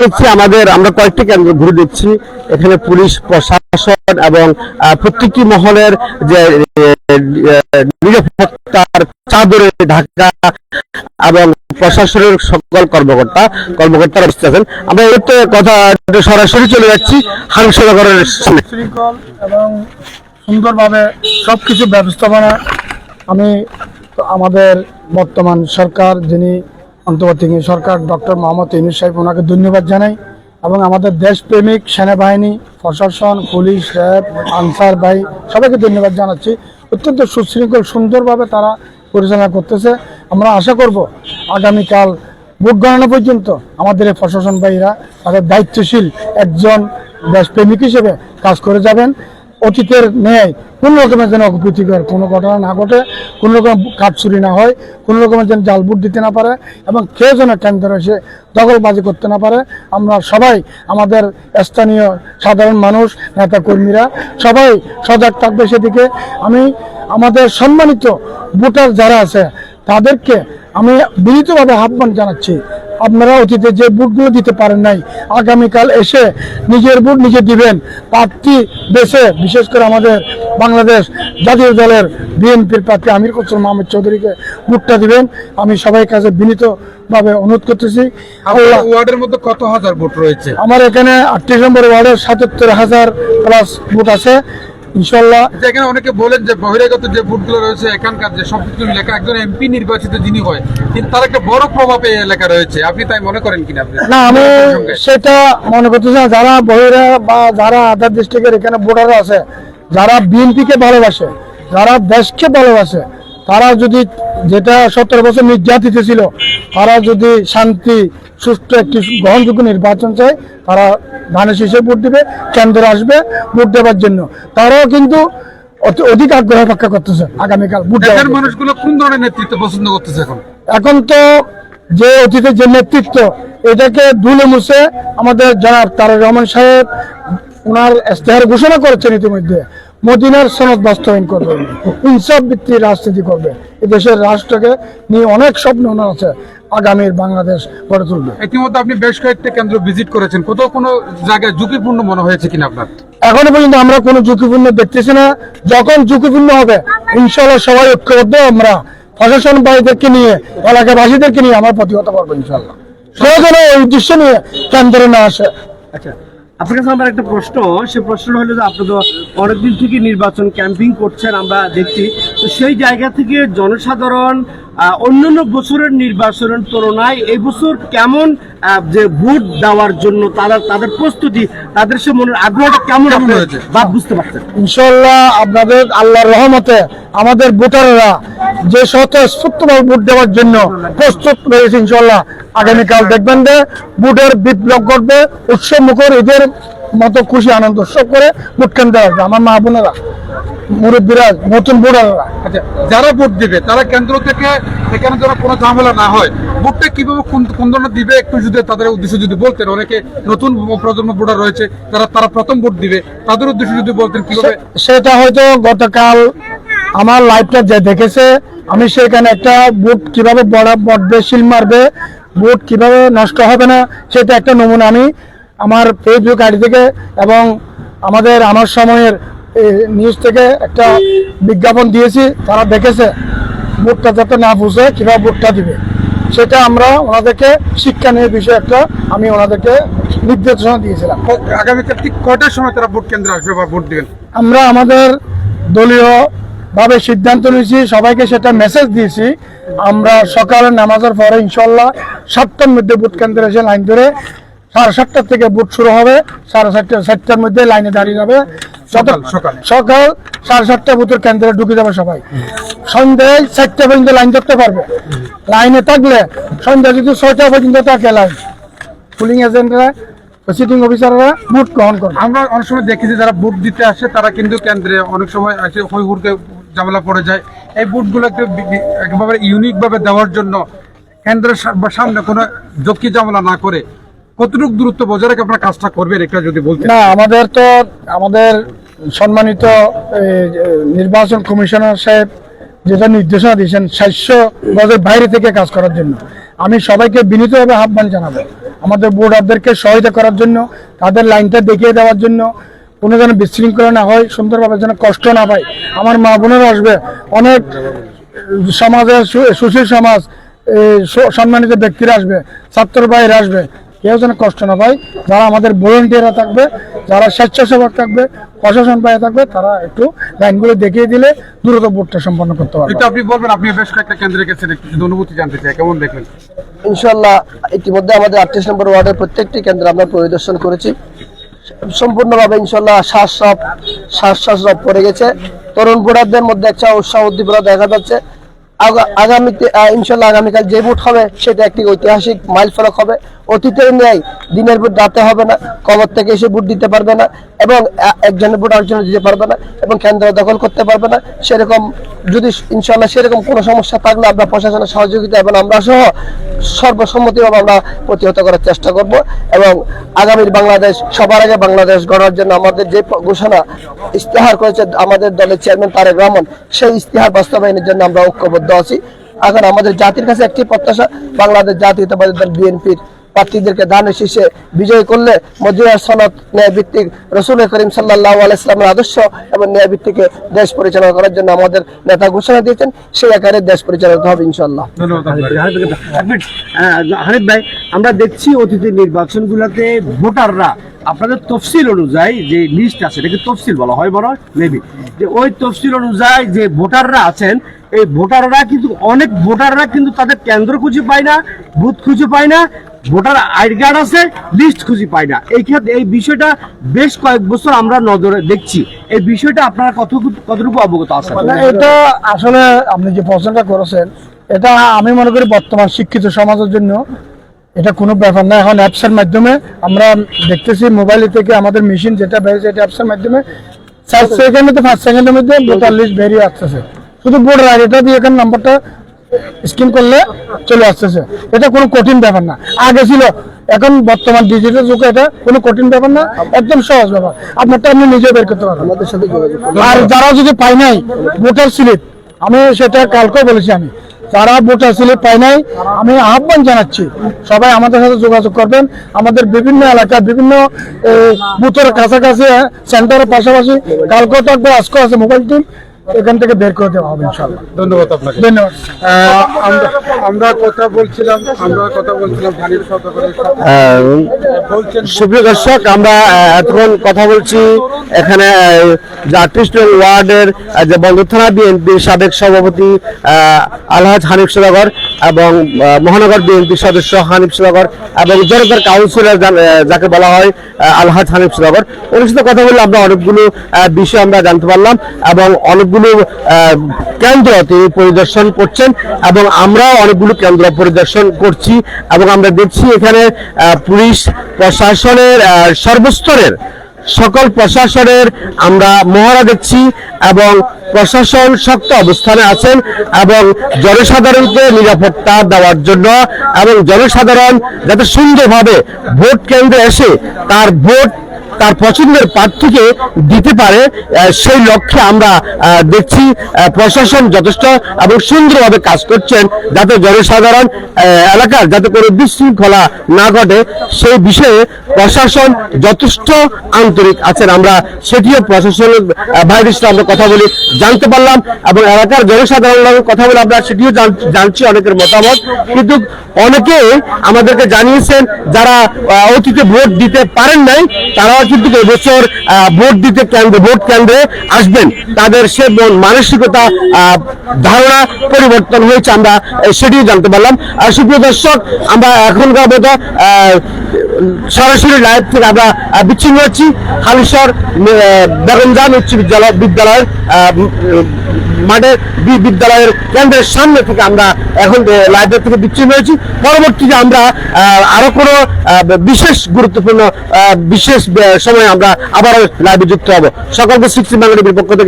দেখছি আমাদের, আমরা কয়েকটি কেন্দ্র ঘুরে দিচ্ছি এখানে পুলিশ, প্রশাসন এবং প্রত্যেকটি মহলের যে নিরাপত্তার চাদরে ঢাকা এবং প্রশাসনের সকল কর্মকর্তা, কর্মকর্তারা বসে আছেন। আমরা এই মুহূর্তে কথা সরাসরি চলে যাচ্ছি হাংসনগরের এবং সুন্দরভাবে সব কিছু ব্যবস্থাপনা। আমি আমাদের বর্তমান সরকার যিনি অন্তর্বর্তী সরকার ডক্টর মোহাম্মদ ইনুস সাহেব ওনাকে ধন্যবাদ জানাই এবং আমাদের দেশপ্রেমিক, সেনাবাহিনী, প্রশাসন, পুলিশ, র্যাব, আনসার বাহিনী সবাইকে ধন্যবাদ জানাচ্ছি। অত্যন্ত সুশৃঙ্খল, সুন্দরভাবে তারা পরিচালনা করতেছে। আমরা আশা করব আগামীকাল ভোট গণনা পর্যন্ত আমাদের এই প্রশাসন তাদের দায়িত্বশীল একজন দেশপ্রেমিক হিসেবে কাজ করে যাবেন। অতীতের ন্যায় কোনো রকমের যেন অপ্রীতিকর, কোনো ঘটনা না ঘটে, কোনো রকম কাটছুরি না হয়, কোনো রকমের যেন জাল ভোট দিতে না পারে এবং কেউ যেন কেন্দ্রে এসে দখলবাজি করতে না পারে। আমরা সবাই আমাদের স্থানীয় সাধারণ মানুষ নেতা কর্মীরা সবাই সজাগ থাকবে সেদিকে। আমি আমাদের সম্মানিত ভোটার যারা আছে, তাদেরকে আমি বিনীতভাবে আহ্বান জানাচ্ছি আপনারা অতীতে যে বুটগুলো দিতে পারেন নাই আগামীকাল এসে নিজের বুট নিজে দিবেন। প্রার্থী দেশে বিশেষ করে আমাদের বাংলাদেশ জাতীয় দলের বিএনপির প্রার্থী আমির খসরু মাহমুদ চৌধুরীকে বুটটা দিবেন। আমি সবাই কাছে বিনীতভাবে অনুরোধ করতেছি। ওয়ার্ডের মধ্যে কত হাজার ভোট রয়েছে? আমার এখানে আটত্রিশ নম্বর ওয়ার্ডের সাতাত্তর হাজার প্লাস বুট আছে। ইনশাল্লাহ যেখানে অনেকে বলেন যে বহিরাগত যে ভোটগুলো রয়েছে এখানকার যে সবকিছু লেখা একজন এমপি নির্বাচিত যিনি হয় কিন্তু তার একটা বড় প্রভাব এই এলাকা রয়েছে। আপনি তাই মনে করেন কিনা না আমি সেটা মনে করতেছি না। যারা বহিরা বা যারা আদার ডিস্ট্রিক্টের এখানে ভোটার আছে যারা বিএনপিকে ভালোবাসে যারা দেশকে ভালোবাসে তারা যদি যেটা সতেরো বছর নির্যাতিত ছিল তারা যদি শান্তি সুষ্ঠু একটি গ্রহণযোগ্য নির্বাচন চায় তারা ধানের শীষে ভোট দিবে কেন্দ্রে আসবে ভোট দেওয়ার জন্য। তারাও কিন্তু অধিক আগ্রহ অপেক্ষা করতেছে আগামীকাল ভোট দেওয়ার মানুষগুলো কোন ধরনের নেতৃত্ব পছন্দ করতেছে এখন? এখন তো যে অতীতের যে নেতৃত্ব এটাকে ধুলে মুছে আমাদের জনাব তারেক রহমান সাহেব ওনার ইস্তেহার ঘোষণা করেছেন ইতিমধ্যে। মদিনার সনদ বাস্তবায়ন করবে ইনসাফ ভিত্তিক রাজনীতি করবে। দেশের রাষ্ট্রকে নিয়ে অনেক স্বপ্ন ওনার আছে আগামীর বাংলাদেশ গড়ে তুলবে। ইতিমধ্যে আপনি বেশ কয়েকটা কেন্দ্র ভিজিট করেছেন। কোথাও কোনো জায়গায় ঝুঁকিপূর্ণ মনে হয়েছে কিনা আপনার? এখনও পর্যন্ত আমরা কোনো ঝুঁকিপূর্ণ দেখতেছি না। যখন ঝুঁকিপূর্ণ হবে ইনশাল্লাহ সবাই ঐক্যবদ্ধ আমরা প্রশাসন বাড়িদেরকে নিয়ে এলাকাবাসীদেরকে নিয়ে আমার প্রতিহত করব ইনশাল্লাহ প্রয়োজনে এই উদ্দেশ্য নিয়ে কেন্দ্রে না আসে। আচ্ছা আপনার কাছে আমার একটা প্রশ্ন, সে প্রশ্নটা হলো যে আপনি তো অনেকদিন থেকে নির্বাচন ক্যাম্পিং করছেন, আমরা দেখছি। তো সেই জায়গা থেকে জনসাধারণ অন্যান্য বছরের নির্বাচনের তুলনায় এই বছর কেমন যে ভোট দেওয়ার জন্য তারা তাদের প্রস্তুতি তাদের সে মনের আগ্রহটা কেমন হয়েছে? বা বুঝতে পারছেন? ইনশাল্লাহ আপনাদের আল্লাহর রহমতে আমাদের ভোটাররা যে স্বতঃস্ফূর্তভাবে ভোট দেওয়ার জন্য প্রস্তুত রয়েছে ইনশাল্লাহ আগামীকাল দেখবেন যে ভোটের বিপ্লব ঘটবে উৎসব মুখর ঈদের মতো খুশি আনন্দ উৎসব করে ভোট কেন্দ্রে আসবে। আমার মা বোনেরা মুরব্বীরা নতুন ভোটাররা। আচ্ছা যারা ভোট দিবে তারা কেন্দ্র থেকে এখানে যেন কোনো ঝামেলা না হয় ভোটটা কীভাবে কোন ধরনের দিবে একটু যদি তাদের উদ্দেশ্যে যদি বলতেন অনেকে নতুন প্রজন্ম ভোটার রয়েছে যারা তারা প্রথম ভোট দিবে তাদের উদ্দেশ্যে যদি বলতেন কীভাবে সেটা হয়তো গতকাল আমার লাইভটা যে দেখেছে আমি সেখানে একটা বুট কীভাবে বড় বডবে শিল মারবে বুট কীভাবে নষ্ট হবে না সেটা একটা নমুনা আমি আমার ফেসবুক আইডি থেকে এবং আমাদের আমার সময়ের নিউজ থেকে একটা বিজ্ঞাপন দিয়েছি তারা দেখেছে বুটটা যাতে না বুঝে কীভাবে বুটটা দিবে। সেটা আমরা ওনাদেরকে শিক্ষা নিয়ে বিষয় একটা আমি ওনাদেরকে নির্দেশনা দিয়েছিলাম। আগামীকাল ঠিক কয়টার সময় তারা ভোট কেন্দ্রে আসবে বা ভোট দিবেন? আমরা আমাদের দলীয় ভাবে সিদ্ধান্ত নিয়েছি সবাইকে সেটা মেসেজ দিয়েছি। আমরা সকালে নামাজের পরে ইনশাল্লাহ সাতটার মধ্যে বুথ কেন্দ্রে এসে লাইন ধরে সাড়ে সাতটার থেকে বুথ শুরু হবে। সাড়ে সাতটা সাতটার মধ্যে লাইনে দাঁড়িয়ে যাবে। সকাল, সকাল। সকাল। সাড়ে সাতটা বুথের কেন্দ্রে ঢুকে যাবে সবাই। সন্ধ্যায় চারটা পর্যন্ত লাইন ধরতে পারবে। লাইনে থাকলে সন্ধ্যা যদি ছয়টা পর্যন্ত থাকে লাইন। পুলিং এজেন্টরা সিটিং অফিসাররা বুথ গ্রহণ করবে। আমরা অনেক সময় দেখেছি যারা ভোট দিতে আসে তারা কিন্তু কেন্দ্রে অনেক সময় আসে হই হুড়কে ঝামেলা পড়ে যায়। এই ভোটগুলো একটু বি- বি- একেবারে ইউনিক ভাবে দেওয়ার জন্য কেন্দ্রের সামনে কোনো ঝক্কি ঝামেলা না করে কতটুকু দূরত্ব বজায় রেখে আপনার কাজটা করবেন এটা যদি বলতেন? না, আমাদের তো, আমাদের সম্মানিত নির্বাচন কমিশনার সাহেব যেটা নির্দেশনা দিয়েছেন, সাতশো গজের বাইরে থেকে কাজ করার জন্য। আমি সবাইকে বিনীতভাবে আহ্বান জানাব, আমাদের বোর্ডারদেরকে সহায়তা করার জন্য, তাদের লাইনটা দেখিয়ে দেওয়ার জন্য, কোনো যেন বিশৃঙ্খলা না হয়, সুন্দরভাবে যেন কষ্ট না পায়। আমার মা বোনেরা আসবে, অনেক সমাজের সুশীল সমাজ সম্মানিত ব্যক্তিরা আসবে, ছাত্র ভাইরা আসবে কেউ যেন কষ্ট না পায়। যারা আমাদের ভলেন্টিয়াররা থাকবে যারা স্বেচ্ছাসেবক থাকবে প্রশাসন পায়ে থাকবে তারা একটু লাইনগুলো দেখিয়ে দিলে দ্রুত ভোটটা সম্পন্ন করতে পারবে। একটু আপনি বলবেন আপনি বেশ কয়েকটা কেন্দ্রে গেছেন একটু অনুভূতি জানতে চাই কেমন দেখলেন? ইনশাল্লাহ ইতিমধ্যে আমাদের আটত্রিশ নম্বর ওয়ার্ডের প্রত্যেকটি কেন্দ্র আমরা পরিদর্শন করেছি। সম্পূর্ণভাবে ইনশাল্লাহ শ্বাস শ্বাস শ্বাস পড়ে গেছে। তরুণ ভোটারদের মধ্যে একটা উৎসাহ উদ্দীপনা দেখা যাচ্ছে। আগামীতে ইনশাল্লাহ আগামীকাল যে ভোট হবে সেটা একটি ঐতিহাসিক মাইল ফলক হবে। অতীতের ন্যায় দিনের ভোট রাতে হবে না, কবর থেকে এসে ভোট দিতে পারবে না। এবং একজনের ভোট আরেকজনে দিতে পারবে না এবং কেন্দ্র দখল করতে পারবে না। সেরকম যদি ইনশাল্লাহ সেরকম কোনো সমস্যা থাকলে আমরা প্রশাসনের সহযোগিতা এবং আমরা সহ সর্বসম্মতিভাবে আমরা প্রতিহত করার চেষ্টা করব এবং আগামীর বাংলাদেশ, সবার আগে বাংলাদেশ গড়ার জন্য আমাদের যে ঘোষণা ইস্তেহার করেছে আমাদের দলের চেয়ারম্যান তারেক রহমান, সেই ইস্তেহার বাস্তবায়নের জন্য আমরা ঐক্যবদ্ধ আছি। এখন আমাদের জাতির কাছে একটি প্রত্যাশা, বাংলাদেশ জাতীয়তাবাদী দল বিএনপির প্রার্থীদেরকে ধানের শীর্ষে বিজয় করলে মজুরার সনদ ন্যায় ভিত্তিক রসুল করিম সাল্লাহ আলাইসলামের আদর্শ এবং ন্যায় ভিত্তিকে দেশ পরিচালনা করার জন্য আমাদের নেতা ঘোষণা দিয়েছেন সেই আকারে দেশ পরিচালিত হবে ইনশাল্লাহ আহ, হানিফ ভাই আমরা দেখছি অতীতের নির্বাচনগুলোতে ভোটাররা আপনাদের তফসিল অনুযায়ী যে লিস্ট আছে এটাকে তফসিল বলা হয় বড় মেবি যে ওই তফসিল অনুযায়ী যে ভোটাররা আছেন এই ভোটাররা কিন্তু অনেক ভোটাররা কিন্তু তাদের কেন্দ্র খুঁজে পায় না বুথ খুঁজে পায় না ভোটার আইডি কার্ড আছে লিস্ট খুঁজে পায় না। এই ক্ষেত্রে এই বিষয়টা বেশ কয়েক বছর আমরা নজরে দেখছি। এই বিষয়টা আপনারা কতটুকু কতটুকু অবগত আছেন? এটা আসলে আপনি যে প্রশ্নটা করেছেন, এটা আমি মনে করি বর্তমান শিক্ষিত সমাজের জন্য এটা কোনো ব্যাপার না। এখন অ্যাপসের মাধ্যমে আমরা দেখতেছি মোবাইল থেকে আমাদের মেশিন যেটা বেরিয়েছে, এটা অ্যাপসের মাধ্যমে চার সেকেন্ডে তো পাঁচ সেকেন্ডের মধ্যে ভোটার লিস্ট বেরিয়ে আসতেছে। শুধু ভোটার আইডিটা দিয়ে এখানে নাম্বারটা স্ক্যান করলে চলে আসতেছে। এটা কোনো কঠিন ব্যাপার না। আগে ছিল এখন বর্তমান ডিজিটাল যুগে এটা কোনো কঠিন ব্যাপার না একদম সহজ ব্যাপার। আপনারটা আপনি নিজে বের করতে পারবেন। আর যারা যদি পাই নাই ভোটার স্লিপ আমি সেটা কালকেও বলেছি আমি যারা ভোটার স্লিপ পাই নাই আমি আহ্বান জানাচ্ছি সবাই আমাদের সাথে যোগাযোগ করবেন। আমাদের বিভিন্ন এলাকা বিভিন্ন বুথের কাছাকাছি সেন্টারের পাশাপাশি। কালকেও থাকবে আজকেও আছে মোবাইল টিম এখান থেকে বের করে দেওয়া হবে ইনশাল্লাহ ধন্যবাদ আপনাকে। ধন্যবাদ। আমরা কথা বলছিলাম আমরা কথা বলছিলাম সুপ্রিয় দর্শক আমরা এতক্ষণ কথা বলছি। এখানে আটত্রিশ ওয়ার্ডের যে বন্দর থানা বিএনপির সাবেক সভাপতি আহ, আলহাজ হানিফ সুদাগর এবং মহানগর বিএনপির সদস্য হানিফ সুদাগর এবং জনতার কাউন্সিলর যাকে বলা হয় আলহাজ হানিফ সুদাগর ওর সাথে কথা বললে আমরা অনেকগুলো বিষয় আমরা জানতে পারলাম এবং অনেকগুলো আহ, কেন্দ্র তিনি পরিদর্শন করছেন এবং আমরাও অনেকগুলো কেন্দ্র পরিদর্শন করছি এবং আমরা দেখছি এখানে পুলিশ প্রশাসনের সর্বস্তরের সকল প্রশাসনের আমরা মহড়া দেখছি এবং প্রশাসন শক্ত অবস্থানে আছেন এবং জনসাধারণকে নিরাপত্তা দেওয়ার জন্য এবং জনসাধারণ যাতে সুন্দরভাবে ভোট কেন্দ্রে এসে তার ভোট তার পছন্দের প্রার্থীকে দিতে পারে সেই লক্ষ্যে আমরা দেখছি প্রশাসন যথেষ্ট এবং সুন্দরভাবে কাজ করছেন যাতে জনসাধারণ এলাকার যাতে কোনো বিশৃঙ্খলা না ঘটে। সেই বিষয়ে প্রশাসন যথেষ্ট আন্তরিক আছেন। আমরা সেটিও প্রশাসনের ভাইদের সাথে আমরা কথা বলি, জানতে পারলাম এবং এলাকার জনসাধারণের কথা বলে আমরা সেটিও জানছি অনেকের মতামত। কিন্তু অনেকে আমাদেরকে জানিয়েছেন, যারা অতীতে ভোট দিতে পারেন নাই, তারাও কিন্তু এবছর ভোট দিতে কেন্দ্রে ভোট কেন্দ্রে আসবেন। তাদের সে মন মানসিকতা ধারণা পরিবর্তন হয়েছে, আমরা সেটিও জানতে পারলাম। আর সুপ্রিয় দর্শক, আমরা এখনকার মতো সরাসরি লাইভ থেকে আমরা বিচ্ছিন্ন হচ্ছি। হালিশর বেগমজান উচ্চ বিদ্যালয় বিদ্যালয়ের মাঠে বিদ্যালয়ের কেন্দ্রের সামনে থেকে আমরা এখন লাইব্রেরি থেকে বিচ্ছিন্ন হয়েছি। পরবর্তীতে আমরা আরও কোনো বিশেষ গুরুত্বপূর্ণ বিশেষ সময় আমরা আবারও লাইভে যুক্ত হব। সকলকে সিক্সটি বাংলা পক্ষ থেকে